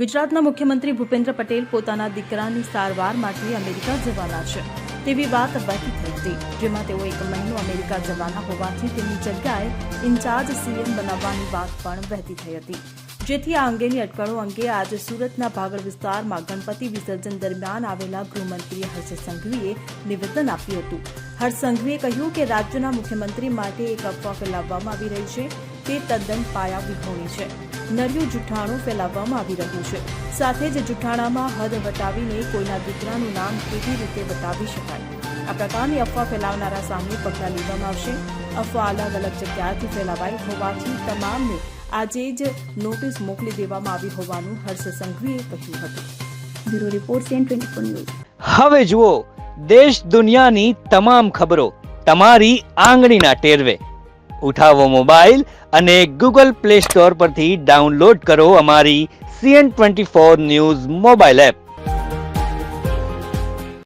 ગુજરાતના મુખ્યમંત્રી ભૂપેન્દ્ર પટેલ પોતાના દીકરાની સારવાર માટે અમેરિકા જવાના છે. તેવી વાત વહેતી થઈ હતી, જેમાં તેઓ એક મહિનો અમેરિકા જવાના હોવાથી તેમની જગ્યાએ ઇન્ચાર્જ સીએમ બનાવવાની વાત પણ વહેતી થઈ હતી. જેથી આ અંગેની અટકળો અંગે આજે સુરતના ભાગળ વિસ્તારમાં ગણપતિ વિસર્જન દરમિયાન આવેલા ગૃહમંત્રી હર્ષ સંઘવીએ નિવેદન આપ્યું હતું. હર્ષ સંઘવીએ કહ્યું કે રાજ્યના મુખ્યમંત્રી માટે એક અફવા ફેલાવવામાં આવી રહી છે. તે તદ્દન પાયા વિહોણી છે. નર્યું જુઠ્ઠાણું ફેલાવવામાં આવી રહ્યું છે. સાથે જ જુઠ્ઠાણામાં હદ વટાવીને કોઈના દીકરાનું નામ કેવી રીતે વટાવી શકાય? આ પ્રકારની અફવા ફેલાવનારા સામે પગલાં લેવામાં આવશે. અફવા અલગ અલગ જગ્યાએથી ફેલાવાઈ હોવાથી તમામને આજે જ નોટિસ મોકલી દેવામાં આવી હોવાનું હર્ષ સંઘવીએ કહ્યું હતું. બ્યુરો રિપોર્ટ સીએન ટ્વેન્ટી હવે જુઓ, દેશ દુનિયાની તમામ ખબરો તમારી આંગળીના ટેરવે. ઉઠાવો મોબાઈલ અને ગૂગલ પ્લે સ્ટોર પરથી ડાઉનલોડ કરો અમારી CN twenty four news mobile app.